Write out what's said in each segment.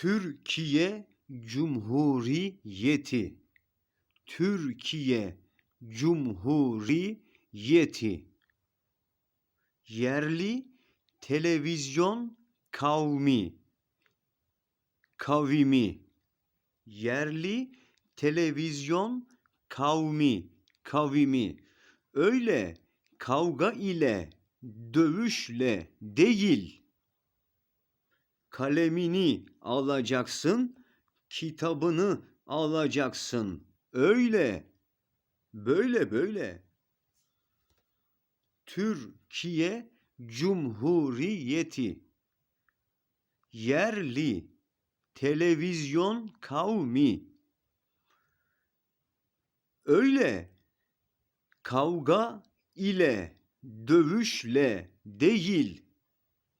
Türkiye Cumhuriyeti. Türkiye Cumhuriyeti. Yerli televizyon kavmi. Kavimi. Yerli televizyon kavmi. Kavimi. Öyle kavga ile dövüşle değil kalemini alacaksın kitabını alacaksın. Öyle böyle böyle. Türkiye Cumhuriyeti. Yerli televizyon kavmi. Öyle kavga ile dövüşle değil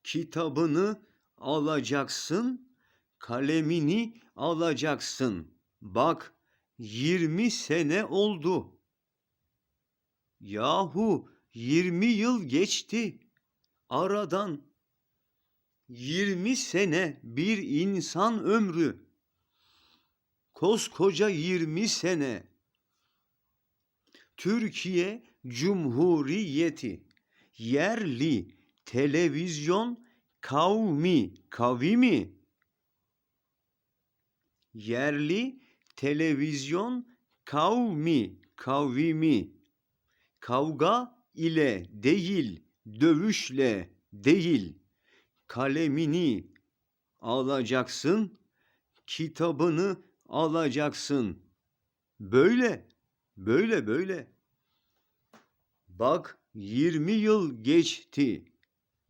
kitabını alacaksın kalemini alacaksın bak 20 sene oldu yahu 20 yıl geçti aradan 20 sene bir insan ömrü. Koskoca 20 sene. Türkiye Cumhuriyeti yerli televizyon kavmi kavimi yerli televizyon kavmi kavimi kavga ile değil dövüşle değil kalemini alacaksın, kitabını alacaksın. Böyle, böyle, böyle. Bak 20 yıl geçti.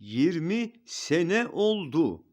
20 sene oldu.